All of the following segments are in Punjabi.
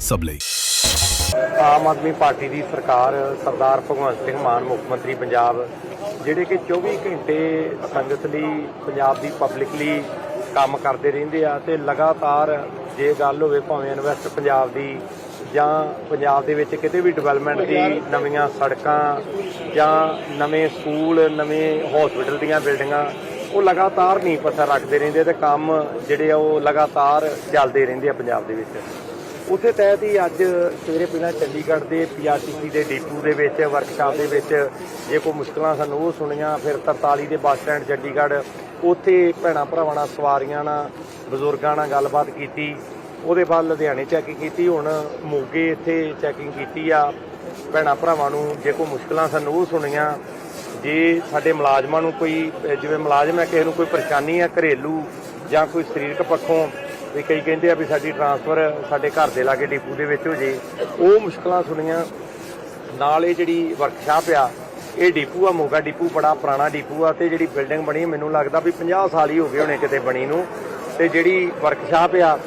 ਸਭ ਲਈ। ਆਮ ਆਦਮੀ ਪਾਰਟੀ ਦੀ ਸਰਕਾਰ ਸਰਦਾਰ ਭਗਵੰਤ ਸਿੰਘ ਮਾਨ, ਮੁੱਖ ਮੰਤਰੀ ਪੰਜਾਬ, ਜਿਹੜੇ ਕਿ 24 ਘੰਟੇ ਸੰਗਤ ਲਈ, ਪੰਜਾਬ ਦੀ ਪਬਲਿਕ ਲਈ ਕੰਮ ਕਰਦੇ ਰਹਿੰਦੇ ਆ ਤੇ ਲਗਾਤਾਰ ਜੇ ਗੱਲ ਹੋਵੇ ਭਾਵੇਂ ਇਨਵੈਸਟ ਪੰਜਾਬ ਦੀ ਜਾਂ ਪੰਜਾਬ ਦੇ ਵਿੱਚ ਕਿਤੇ ਵੀ ਡਿਵੈਲਪਮੈਂਟ ਦੀ ਨਵੀਆਂ ਸੜਕਾਂ ਜਾਂ ਨਵੇਂ ਸਕੂਲ, ਨਵੇਂ ਹਸਪੀਟਲ ਦੀਆਂ ਬਿਲਡਿੰਗਾਂ ਉਹ ਲਗਾਤਾਰ ਨਹੀਂ ਪੱਥਰ ਰੱਖਦੇ ਰਹਿੰਦੇ ਤੇ ਕੰਮ ਜਿਹੜੇ ਆ ਉਹ ਲਗਾਤਾਰ ਚੱਲਦੇ ਰਹਿੰਦੇ ਆ ਪੰਜਾਬ ਦੇ ਵਿੱਚ। ਉਸੇ ਤਹਿਤ ਹੀ ਅੱਜ ਸਵੇਰੇ ਪਹਿਲਾਂ ਚੰਡੀਗੜ੍ਹ ਦੇ ਪੀਆਰਟੀਸੀ ਦੇ ਡੀਪੂ ਦੇ ਵਿੱਚ ਵਰਕਸ਼ਾਪ ਦੇ ਵਿੱਚ ਜੇ ਕੋਈ ਮੁਸ਼ਕਲਾਂ ਸਾਨੂੰ ਉਹ ਸੁਣੀਆਂ, ਫਿਰ 43 ਦੇ ਬੱਸ ਸਟੈਂਡ ਚੰਡੀਗੜ੍ਹ, ਉੱਥੇ ਭੈਣਾਂ ਭਰਾਵਾਂ ਨਾਲ ਸਵਾਰੀਆਂ ਨਾਲ, ਬਜ਼ੁਰਗਾਂ ਨਾਲ ਗੱਲਬਾਤ ਕੀਤੀ, ਉਹਦੇ ਬਾਅਦ ਲੁਧਿਆਣੇ ਚੈਕਿੰਗ ਕੀਤੀ, ਹੁਣ ਮੋਗੇ ਇੱਥੇ ਚੈਕਿੰਗ ਕੀਤੀ ਆ। ਭੈਣਾਂ ਭਰਾਵਾਂ ਨੂੰ ਜੇ ਕੋਈ ਮੁਸ਼ਕਲਾਂ ਸਾਨੂੰ ਉਹ ਸੁਣੀਆਂ, ਜੇ ਸਾਡੇ ਮੁਲਾਜ਼ਮਾਂ ਨੂੰ ਕੋਈ, ਜਿਵੇਂ ਮੁਲਾਜ਼ਮ ਹੈ, ਕਿਸੇ ਨੂੰ ਕੋਈ ਪਰੇਸ਼ਾਨੀ ਹੈ, ਘਰੇਲੂ ਜਾਂ ਕੋਈ ਸਰੀਰਕ ਪੱਖੋਂ ਵੀ ਕਈ ਕਹਿੰਦੇ ਆ ਵੀ ਸਾਡੀ ਟਰਾਂਸਫਰ ਸਾਡੇ ਘਰ ਦੇ ਲਾਗੇ ਡਿਪੂ ਦੇ ਵਿੱਚ ਹੋ ਜੇ। ਉਹ ਮੁਸ਼ਕਲਾਂ ਸੁਣੀਆਂ। ਨਾਲ ਇਹ ਜਿਹੜੀ ਵਰਕਸ਼ਾਪ ਆ, ਇਹ ਡਿਪੂ ਆ, ਮੋਗਾ ਡਿਪੂ, ਬੜਾ ਪੁਰਾਣਾ ਡਿਪੂ ਆ ਤੇ ਜਿਹੜੀ ਬਿਲਡਿੰਗ ਬਣੀ, ਮੈਨੂੰ ਲੱਗਦਾ ਵੀ 50 ਸਾਲ ਹੀ ਹੋ ਗਏ ਹੋਣੇ ਕਿਤੇ ਬਣੀ ਨੂੰ। ਤੇ ਜਿਹੜੀ ਵਰਕਸ਼ਾਪ ਆ,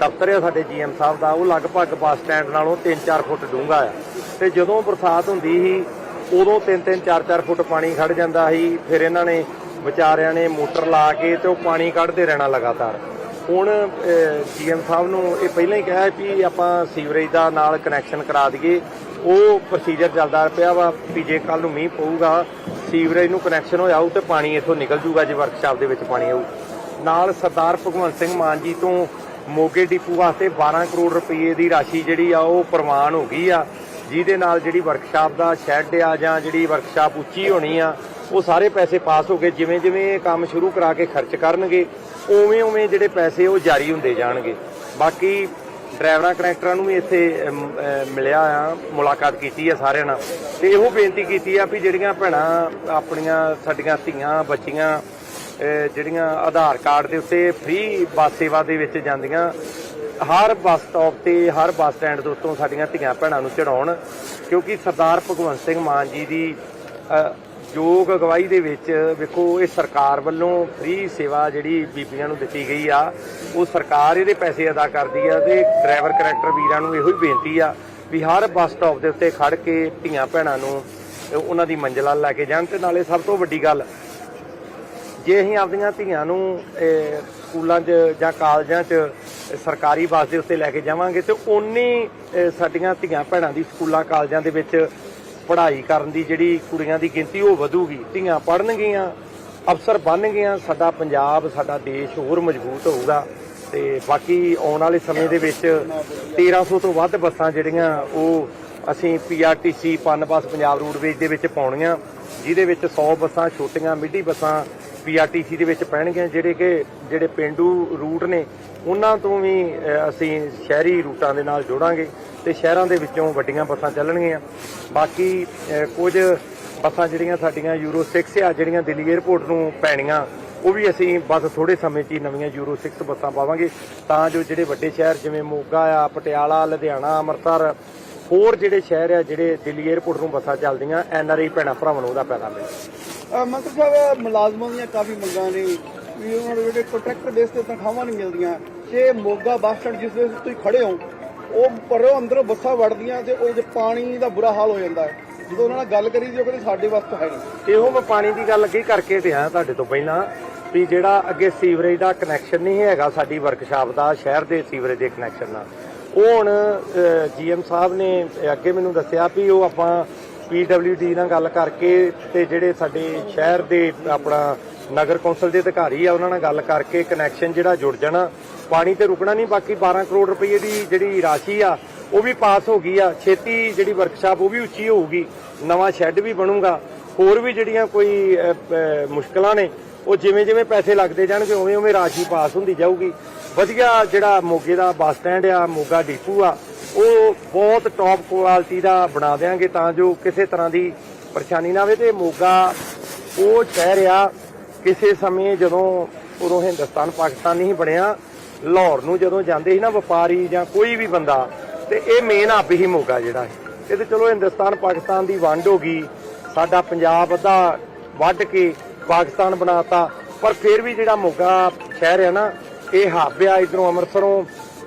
ਦਫ਼ਤਰ ਆ ਸਾਡੇ ਜੀਐਮ ਸਾਹਿਬ ਦਾ, ਉਹ ਲਗਭਗ ਬੱਸ ਸਟੈਂਡ ਨਾਲੋਂ 3-4 ਫੁੱਟ ਡੂੰਘਾ ਆ। ਤੇ ਜਦੋਂ ਬਰਸਾਤ ਹੁੰਦੀ ਸੀ, ਉਦੋਂ 3-3 4-4 ਫੁੱਟ ਪਾਣੀ ਖੜ ਜਾਂਦਾ ਸੀ। ਫਿਰ ਇਹਨਾਂ ਨੇ ਵਿਚਾਰਿਆਂ ਨੇ ਮੋਟਰ ਲਾ ਕੇ ਤੇ ਉਹ ਪਾਣੀ ਕੱਢਦੇ ਰਹਿਣਾ ਲਗਾਤਾਰ। ਹੁਣ ਜੀਐਮ ਸਾਹਿਬ ਨੂੰ ਇਹ ਪਹਿਲਾਂ ਹੀ ਕਿਹਾ ਵੀ ਆਪਾਂ ਸੀਵਰੇਜ ਦਾ ਨਾਲ ਕਨੈਕਸ਼ਨ ਕਰਾ ਦਈਏ। ਉਹ ਪ੍ਰੋਸੀਜਰ ਚੱਲਦਾ ਪਿਆ ਵਾ ਵੀ ਜੇ ਕੱਲ ਨੂੰ ਮੀਂਹ ਪਊਗਾ, ਸੀਵਰੇਜ ਨੂੰ ਕਨੈਕਸ਼ਨ ਹੋ ਜਾਊ ਤੇ ਪਾਣੀ ਇੱਥੋਂ ਨਿਕਲ ਜੂਗਾ ਜੇ ਵਰਕਸ਼ਾਪ ਦੇ ਵਿੱਚ ਪਾਣੀ ਆਊ। ਨਾਲ ਸਰਦਾਰ ਭਗਵੰਤ ਸਿੰਘ ਮਾਨ ਜੀ ਤੋਂ ਮੋਗੇ ਡਿਪੂ ਵਾਸਤੇ 12 ਕਰੋੜ ਰੁਪਏ ਦੀ ਰਾਸ਼ੀ ਜਿਹੜੀ ਆ ਉਹ ਪ੍ਰਵਾਨ ਹੋ ਗਈ ਆ, ਜਿਹਦੇ ਨਾਲ ਜਿਹੜੀ ਵਰਕਸ਼ਾਪ ਦਾ ਸ਼ੈੱਡ ਆ ਜਾਂ ਜਿਹੜੀ ਵਰਕਸ਼ਾਪ ਉੱਚੀ ਹੋਣੀ ਆ ਉਹ ਸਾਰੇ ਪੈਸੇ ਪਾਸ ਹੋ ਗਏ, ਜਿਵੇਂ ਜਿਵੇਂ ਇਹ ਕੰਮ ਸ਼ੁਰੂ ਕਰਾ ਕੇ ਖਰਚ ਕਰਨਗੇ, ਉਵੇਂ ਉਵੇਂ ਜਿਹੜੇ ਪੈਸੇ ਉਹ ਜਾਰੀ ਹੁੰਦੇ ਜਾਣਗੇ। ਬਾਕੀ ਡਰਾਈਵਰਾਂ ਕਨੈਕਟਰਾਂ ਨੂੰ ਵੀ ਇੱਥੇ ਮਿਲਿਆ ਆ, ਮੁਲਾਕਾਤ ਕੀਤੀ ਆ ਸਾਰਿਆਂ ਨਾਲ। ਤੇ ਇਹੋ ਬੇਨਤੀ ਕੀਤੀ ਆ ਵੀ ਜਿਹੜੀਆਂ ਭੈਣਾਂ ਆਪਣੀਆਂ, ਸਾਡੀਆਂ ਧੀਆਂ, ਬੱਚੀਆਂ ਜਿਹੜੀਆਂ ਆਧਾਰ ਕਾਰਡ ਦੇ ਉੱਤੇ ਫ੍ਰੀ ਬੱਸ ਸੇਵਾ ਦੇ ਵਿੱਚ ਜਾਂਦੀਆਂ, ਹਰ ਬੱਸ ਸਟਾਪ ਤੇ, ਹਰ ਬੱਸ ਸਟੈਂਡ ਦੇ ਉੱਤੋਂ ਸਾਡੀਆਂ ਧੀਆਂ ਭੈਣਾਂ ਨੂੰ ਚੜਾਉਣ ਕਿਉਂਕਿ ਸਰਦਾਰ ਭਗਵੰਤ ਸਿੰਘ ਮਾਨ ਜੀ ਦੀ ਯੋਗ ਅਗਵਾਈ ਦੇ ਵਿੱਚ ਵੇਖੋ, ਇਹ ਸਰਕਾਰ ਵੱਲੋਂ ਫ੍ਰੀ ਸੇਵਾ ਜਿਹੜੀ ਬੀਬੀਆਂ ਨੂੰ ਦਿੱਤੀ ਗਈ ਆ, ਉਹ ਸਰਕਾਰ ਇਹਦੇ ਪੈਸੇ ਅਦਾ ਕਰਦੀ ਆ ਤੇ ਡਰਾਈਵਰ ਕਰੈਕਟਰ ਵੀਰਾਂ ਨੂੰ ਇਹੋ ਹੀ ਬੇਨਤੀ ਆ ਵੀ ਹਰ ਬੱਸ ਸਟਾਪ ਦੇ ਉੱਤੇ ਖੜ ਕੇ ਧੀਆਂ ਭੈਣਾਂ ਨੂੰ ਉਹਨਾਂ ਦੀ ਮੰਜ਼ਿਲਾਂ ਲੈ ਕੇ ਜਾਣ ਤੇ ਨਾਲੇ ਸਭ ਤੋਂ ਵੱਡੀ ਗੱਲ, ਜੇ ਅਸੀਂ ਆਪਦੀਆਂ ਧੀਆਂ ਨੂੰ ਸਕੂਲਾਂ 'ਚ ਜਾਂ ਕਾਲਜਾਂ 'ਚ ਸਰਕਾਰੀ ਬੱਸ ਦੇ ਉੱਤੇ ਲੈ ਕੇ ਜਾਵਾਂਗੇ ਤੇ ਉਨੀ ਸਾਡੀਆਂ ਧੀਆਂ ਭੈਣਾਂ ਦੀ ਸਕੂਲਾਂ ਕਾਲਜਾਂ ਦੇ ਵਿੱਚ ਪੜ੍ਹਾਈ ਕਰਨ ਦੀ ਜਿਹੜੀ ਕੁੜੀਆਂ ਦੀ ਗਿਣਤੀ ਉਹ ਵਧੂਗੀ, ਧੀਆਂ ਪੜ੍ਹਨਗੀਆਂ, ਅਫਸਰ ਬਣਨਗੀਆਂ, ਸਾਡਾ ਪੰਜਾਬ, ਸਾਡਾ ਦੇਸ਼ ਹੋਰ ਮਜ਼ਬੂਤ ਹੋਊਗਾ। ਤੇ ਬਾਕੀ ਆਉਣ ਵਾਲੇ ਸਮੇਂ ਦੇ ਵਿੱਚ 1300 ਤੋਂ ਵੱਧ ਬੱਸਾਂ ਜਿਹੜੀਆਂ ਉਹ ਅਸੀਂ ਪੀਆਰਟੀਸੀ ਪਨ ਬੱਸ ਪੰਜਾਬ ਰੋਡਵੇਜ ਦੇ ਵਿੱਚ ਪਾਉਣੀਆਂ, ਜਿਹਦੇ ਵਿੱਚ 100 ਬੱਸਾਂ, ਛੋਟੀਆਂ ਮਿੱਡੀ ਬੱਸਾਂ ਪੀਆਰਟੀਸੀ ਦੇ ਵਿੱਚ ਪੈਣਗੀਆਂ, ਜਿਹੜੇ ਕਿ, ਜਿਹੜੇ ਪਿੰਡੂ ਰੂਟ ਨੇ, ਉਹਨਾਂ ਤੋਂ ਵੀ ਅਸੀਂ ਸ਼ਹਿਰੀ ਰੂਟਾਂ ਦੇ ਨਾਲ ਜੋੜਾਂਗੇ ਤੇ ਸ਼ਹਿਰਾਂ ਦੇ ਵਿੱਚੋਂ ਵੱਡੀਆਂ ਬੱਸਾਂ ਚੱਲਣਗੀਆਂ। ਬਾਕੀ ਕੁਝ ਬੱਸਾਂ ਜਿਹੜੀਆਂ ਸਾਡੀਆਂ ਯੂਰੋ 6 ਆ, ਜਿਹੜੀਆਂ ਦਿੱਲੀ 에ਅਰਪੋਰਟ ਨੂੰ ਪੈਣੀਆਂ, ਉਹ ਵੀ ਅਸੀਂ ਬਸ ਥੋੜੇ ਸਮੇਂ 'ਚ ਹੀ ਨਵੀਆਂ ਯੂਰੋ 6 ਬੱਸਾਂ ਪਾਵਾਂਗੇ। ਤਾਂ ਜੋ ਜਿਹੜੇ ਵੱਡੇ ਸ਼ਹਿਰ ਜਿਵੇਂ ਮੋਗਾ ਆ, ਪਟਿਆਲਾ, ਲੁਧਿਆਣਾ, ਅੰਮ੍ਰਿਤਸਰ, ਹੋਰ ਜਿਹੜੇ ਸ਼ਹਿਰ ਆ, ਜਿਹੜੇ ਦਿੱਲੀ 에ਅਰਪੋਰਟ ਨੂੰ ਬੱਸਾਂ ਚੱਲਦੀਆਂ ਐਨਆਰਆਈ ਭੈਣਾਂ ਭਰਾਵਾਂ ਨੂੰ ਉਹਦਾ ਫਾਇਦਾ ਮਿਲੇ ਮੰਤਰੀ ਸਾਹਿਬ ਮੁਲਾਜ਼ਮਾਂ ਦੀਆਂ ਕਾਫੀ ਮੰਗਾਂ ਨੇ। ਵੀ ਉਹਨਾਂ ਨੂੰ ਜਿਹੜੇ ਕੰਟਰੈਕਟਰ ਬੇਸ ਤੇ ਤਨਖਾਹਾਂ ਨਹੀਂ ਮਿਲਦੀਆਂ। ਜੇ ਮੋਗਾ ਬੱਸ ਸਟੈਂਡ ਜਿਸ ਦੇ ਤੁਸੀਂ ਖੜੇ ਹੋ, ਉਹ ਪਰੋਂ ਅੰਦਰੋਂ ਬੱਸਾਂ ਵੜਦੀਆਂ ਤੇ ਉਹ ਜੇ ਪਾਣੀ ਦਾ ਬੁਰਾ ਹਾਲ ਹੋ ਜਾਂਦਾ ਹੈ। ਜਦੋਂ ਉਹਨਾਂ ਨਾਲ ਗੱਲ ਕਰੀ ਜੀ ਉਹ ਕਹਿੰਦੇ ਸਾਡੇ ਵਾਸਤੇ ਹੈ ਨਹੀਂ। ਇਹੋ ਮੈਂ ਪਾਣੀ ਦੀ ਗੱਲ ਅੱਗੇ ਕਰਕੇ ਤੇ ਆ ਤੁਹਾਡੇ ਤੋਂ ਪਹਿਲਾਂ ਵੀ ਜਿਹੜਾ ਅੱਗੇ ਸੀਵਰੇਜ ਦਾ ਕਨੈਕਸ਼ਨ ਨਹੀਂ ਹੈਗਾ ਸਾਡੀ ਵਰਕਸ਼ਾਪ ਦਾ, ਸ਼ਹਿਰ ਦੇ ਸੀਵਰੇਜ ਦੇ ਕਨੈਕਸ਼ਨ ਨਾਲ। ਉਹ ਹੁਣ ਜੀਐਮ ਸਾਹਿਬ ਨੇ ਅੱਗੇ ਮੈਨੂੰ ਦੱਸਿਆ ਵੀ ਉਹ ਆਪਾਂ ਪੀਡਬਲਯੂਡੀ ਨਾਲ ਗੱਲ ਕਰਕੇ ਤੇ ਜਿਹੜੇ ਸਾਡੇ ਸ਼ਹਿਰ ਦੇ ਆਪਣਾ ਨਗਰ ਕੌਂਸਲ ਦੇ ਅਧਿਕਾਰੀ ਆ ਉਹਨਾਂ ਨਾਲ ਗੱਲ ਕਰਕੇ ਕਨੈਕਸ਼ਨ ਜਿਹੜਾ ਜੁੜ ਜਾਣਾ। ਪਾਣੀ ਤੇ ਰੁਕਣਾ ਨਹੀਂ ਬਾਕੀ 12 ਕਰੋੜ ਰੁਪਏ ਦੀ ਜਿਹੜੀ ਰਾਸ਼ੀ ਆ ਉਹ ਵੀ ਪਾਸ ਹੋ ਗਈ ਆ। ਛੇਤੀ ਜਿਹੜੀ ਵਰਕਸ਼ਾਪ ਉਹ ਵੀ ਉੱਚੀ ਹੋਊਗੀ। ਨਵਾਂ ਸ਼ੈੱਡ ਵੀ ਬਣੂਗਾ। ਹੋਰ ਵੀ ਜਿਹੜੀਆਂ ਕੋਈ ਅਹ, ਮੁਸ਼ਕਲਾਂ ਨੇ ਉਹ ਜਿਵੇਂ ਜਿਵੇਂ ਪੈਸੇ ਲੱਗਦੇ ਜਾਣਗੇ ਉਵੇਂ ਉਵੇਂ ਰਾਸ਼ੀ ਪਾਸ ਹੁੰਦੀ ਜਾਊਗੀ। ਵਧੀਆ ਜਿਹੜਾ ਮੋਗੇ ਦਾ ਬੱਸ ਸਟੈਂਡ ਆ ਮੋਗਾ ਡੀਪੂ ਆ ਉਹ ਬਹੁਤ ਟੌਪ ਕੁਆਲਿਟੀ ਦਾ ਬਣਾ ਦੇਾਂਗੇ ਤਾਂ ਜੋ ਕਿਸੇ ਤਰ੍ਹਾਂ ਦੀ ਪਰੇਸ਼ਾਨੀ ਨਾ ਆਵੇ ਤੇ ਮੋਗਾ ਉਹ ਸ਼ਹਿਰ ਰਿਹਾ ਕਿਸੇ ਸਮੇਂ ਜਦੋਂ ਉਦੋਂ ਹਿੰਦੁਸਤਾਨ ਪਾਕਿਸਤਾਨ ਨਹੀਂ ਬਣਿਆ, ਲਾਹੌਰ ਨੂੰ ਜਦੋਂ ਜਾਂਦੇ ਸੀ ਨਾ ਵਪਾਰੀ ਜਾਂ ਕੋਈ ਵੀ ਬੰਦਾ, ਤੇ ਇਹ ਮੇਨ ਹੱਬ ਹੀ ਮੋਗਾ ਜਿਹੜਾ ਹੈ। ਇਹ ਤੇ ਚਲੋ ਹਿੰਦੁਸਤਾਨ, ਪਾਕਿਸਤਾਨ ਦੀ ਵੰਡ ਹੋ ਗਈ, ਸਾਡਾ ਪੰਜਾਬ ਅੱਧਾ ਵੱਢ ਕੇ ਪਾਕਿਸਤਾਨ ਬਣਾਤਾ, ਪਰ ਫਿਰ ਵੀ ਜਿਹੜਾ ਮੋਗਾ ਸ਼ਹਿਰ ਹੈ ਨਾ, ਇਹ ਹੱਬ ਆ, ਇਧਰੋਂ ਅੰਮ੍ਰਿਤਸਰੋਂ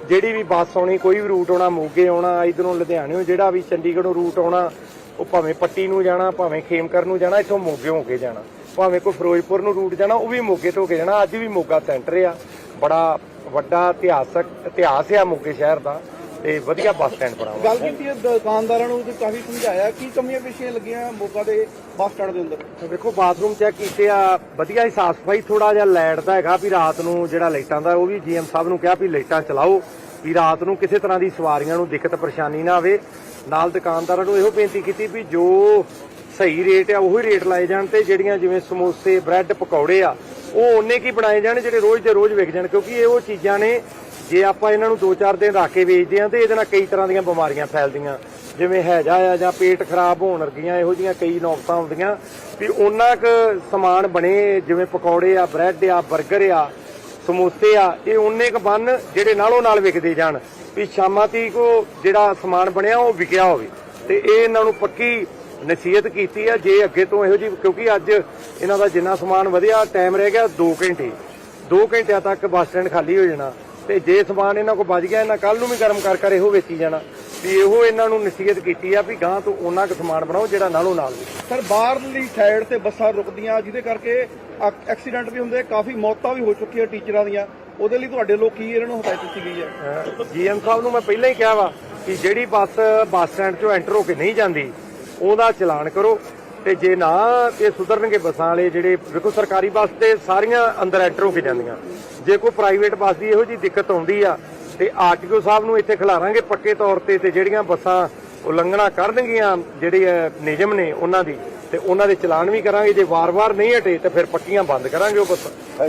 ਜਿਹੜੀ ਵੀ ਬੱਸ ਆਉਣੀ, ਕੋਈ ਵੀ ਰੂਟ ਆਉਣਾ, ਮੋਗੇ ਆਉਣਾ, ਇਧਰੋਂ ਲੁਧਿਆਣਿਓਂ ਜਿਹੜਾ ਵੀ ਚੰਡੀਗੜ੍ਹੋਂ ਰੂਟ ਆਉਣਾ, ਉਹ ਭਾਵੇਂ ਪੱਟੀ ਨੂੰ ਜਾਣਾ, ਭਾਵੇਂ ਖੇਮਕਰ ਨੂੰ ਜਾਣਾ, ਇੱਥੋਂ ਮੋਗੇ ਹੋ ਕੇ ਜਾਣਾ। ਭਾਵੇਂ ਕੋਈ ਫਿਰੋਜ਼ਪੁਰ ਨੂੰ ਰੂਟ ਜਾਣਾ, ਉਹ ਵੀ ਮੋਗੇ ਤੋਂ ਹੋ ਕੇ ਜਾਣਾ। ਅੱਜ ਵੀ ਮੋਗਾ ਸੈਂਟਰ ਆ। ਬੜਾ ਵੱਡਾ ਇਤਿਹਾਸਕ ਇਤਿਹਾਸ ਆ ਮੋਗੇ ਸ਼ਹਿਰ ਦਾ। ਤੇ ਵਧੀਆ ਬੱਸ ਸਟੈਂਡ ਬਣਾਵਾ ਗੱਲ ਕੀਤੀ ਹੈ ਦੁਕਾਨਦਾਰਾਂ ਨੂੰ ਤੇ ਕਾਫੀ ਸਮਝਾਇਆ ਕੀ ਕਮੀਆਂ ਪੇਸ਼ੀਆਂ ਲੱਗੀਆਂ ਮੋਗਾ ਦੇ ਬੱਸ ਸਟੈਂਡ ਦੇ ਅੰਦਰ। ਵੇਖੋ ਬਾਥਰੂਮ ਚੈੱਕ ਕੀਤੇ ਆ ਵਧੀਆ ਹੀ ਸਾਫ਼ ਸਫ਼ਾਈ ਥੋੜਾ ਜਿਹਾ ਲਾਈਟ ਦਾ ਹੈਗਾ ਵੀ ਰਾਤ ਨੂੰ ਜਿਹੜਾ ਲਾਈਟਾਂ ਦਾ ਉਹ ਵੀ ਜੀਐਮ ਸਾਹਿਬ ਨੂੰ ਕਿਹਾ ਵੀ ਲਾਈਟਾਂ ਚਲਾਓ ਵੀ ਰਾਤ ਨੂੰ ਕਿਸੇ ਤਰ੍ਹਾਂ ਦੀ ਸਵਾਰੀਆਂ ਨੂੰ ਦਿੱਕਤ ਪਰੇਸ਼ਾਨੀ ਨਾ ਆਵੇ। ਨਾਲ ਦੁਕਾਨਦਾਰਾਂ ਨੂੰ ਇਹੋ ਬੇਨਤੀ ਕੀਤੀ ਵੀ ਜੋ ਸਹੀ ਰੇਟ ਆ ਉਹੀ ਰੇਟ ਲਾਏ ਜਾਣ ਤੇ ਜਿਹੜੀਆਂ ਜਿਵੇਂ ਸਮੋਸੇ ਬ੍ਰੈਡ ਪਕੌੜੇ ਆ ਉਹ ਉਹਨੇ ਕੀ ਬਣਾਏ ਜਾਣ ਜਿਹੜੇ ਰੋਜ਼ ਦੇ ਰੋਜ਼ ਵਿਕ ਜਾਣ ਕਿਉਂਕਿ ਇਹ ਉਹ ਚੀਜ਼ਾਂ ਨੇ ਜੇ ਆਪਾਂ ਇਹਨਾਂ ਨੂੰ 2-4 ਦਿਨ ਰੱਖ ਕੇ ਵੇਚਦੇ ਆ ਤੇ ਇਹਦੇ ਨਾਲ ਕਈ ਤਰ੍ਹਾਂ ਦੀਆਂ ਬਿਮਾਰੀਆਂ ਫੈਲਦੀਆਂ। ਜਿਵੇਂ ਹੈਜਾ ਆ ਜਾਂ ਪੇਟ ਖਰਾਬ ਹੋਣ ਵਰਗੀਆਂ, ਇਹੋ ਜੀਆਂ ਕਈ ਨੌਕਤਾਂ ਹੁੰਦੀਆਂ ਵੀ ਉਹਨਾਂ ਕ ਸਮਾਨ ਬਣੇ, ਜਿਵੇਂ ਪਕੌੜੇ ਆ, ਬ੍ਰੈਡ ਆ 버ਗਰ ਆ, ਸਮੋਸੇ ਆ, ਇਹ ਉਹਨੇ ਕ ਬੰਨ ਜਿਹੜੇ ਨਾਲੋਂ ਨਾਲ ਵਿਕਦੇ ਜਾਣ। ਵੀ ਸ਼ਾਮਾਂ ਤੀਕ ਉਹ ਜਿਹੜਾ ਸਮਾਨ ਬਣਿਆ, ਉਹ ਵਿਕਿਆ ਹੋਵੇ। ਤੇ ਇਹ ਇਹਨਾਂ ਨੂੰ ਪੱਕੀ ਨਸੀਹਤ ਕੀਤੀ ਆ, ਜੇ ਅੱਗੇ ਤੋਂ ਇਹੋ ਜੀ ਕਿਉਂਕਿ ਅੱਜ ਇਹਨਾਂ ਦਾ ਜਿੰਨਾ ਸਮਾਨ ਵਧਿਆ ਟਾਈਮ ਰਹਿ ਗਿਆ 2 ਘੰਟੇ। 2 ਘੰਟਿਆਂ ਤੱਕ ਬੱਸ ਸਟੈਂਡ ਖਾਲੀ ਹੋ ਜਾਣਾ। ਤੇ ਜੇ ਸਮਾਨ ਇਹਨਾਂ ਕੋਲ ਬਚ ਗਿਆ ਇਹਨਾਂ ਕੱਲ ਨੂੰ ਵੀ ਗਰਮ ਕਰ ਕਰ ਇਹੋ ਵੇਚੀ ਜਾਣਾ। ਵੀ ਇਹੋ ਇਹਨਾਂ ਨੂੰ ਨਸੀਹਤ ਕੀਤੀ ਆ ਵੀ ਗਾਂ ਤੋਂ ਉਹਨਾਂ ਕੁ ਸਮਾਨ ਬਣਾਓ ਜਿਹੜਾ ਨਾਲੋਂ ਨਾਲ ਸਰ ਬਾਹਰਲੀ ਸਾਈਡ ਤੇ ਬੱਸਾਂ ਰੁਕਦੀਆਂ ਜਿਹਦੇ ਕਰਕੇ ਐਕ- ਐਕਸੀਡੈਂਟ ਵੀ ਹੁੰਦੇ ਕਾਫੀ ਮੌਤਾਂ ਵੀ ਹੋ ਚੁੱਕੀਆਂ ਟੀਚਰਾਂ ਦੀਆਂ। ਉਹਦੇ ਲਈ ਤੁਹਾਡੇ ਲੋਕ ਕੀ ਇਹਨਾਂ ਨੂੰ ਹਦਾਇਤ ਦਿੱਤੀ ਗਈ ਹੈ? ਜੀਐਮ ਸਾਹਿਬ ਨੂੰ ਮੈਂ ਪਹਿਲਾਂ ਹੀ ਕਿਹਾ ਵਾ ਕਿ ਜਿਹੜੀ ਬੱਸ ਬੱਸ ਸਟੈਂਡ 'ਚੋਂ ਐਂਟਰ ਹੋ ਕੇ ਨਹੀਂ ਜਾਂਦੀ ਉਹਦਾ ਚਲਾਨ ਕਰੋ। ਤੇ ਜੇ ਨਾ ਇਹ ਸੁਧਰਨਗੇ ਬੱਸਾਂ ਵਾਲੇ ਜਿਹੜੇ, ਦੇਖੋ ਸਰਕਾਰੀ ਬੱਸ ਤੇ ਸਾਰੀਆਂ ਅੰਦਰ ਐਂਟਰ ਹੋ ਕੇ ਜਾਂਦੀਆਂ। ਜੇ ਕੋਈ ਪ੍ਰਾਈਵੇਟ ਬੱਸ ਦੀ ਇਹੋ ਜੀ ਦਿੱਕਤ ਆਉਂਦੀ ਆ, ਤੇ ਆਰਟੀਓ ਸਾਹਿਬ ਨੂੰ ਇੱਥੇ ਖਿਲਾਰਾਂਗੇ ਪੱਕੇ ਤੌਰ ਤੇ ਤੇ ਜਿਹੜੀਆਂ ਬੱਸਾਂ ਉਲੰਘਣਾ ਕਰਨਗੀਆਂ, ਜਿਹੜੇ ਨਿਯਮ ਨੇ ਉਹਨਾਂ ਦੀ, ਤੇ ਉਹਨਾਂ ਦੇ ਚਲਾਨ ਵੀ ਕਰਾਂਗੇ। ਜੇ ਵਾਰ-ਵਾਰ ਨਹੀਂ ਹਟੇ, ਤੇ ਫਿਰ ਪੱਕੀਆਂ ਬੰਦ ਕਰਾਂਗੇ ਉਹ ਬੱਸਾਂ।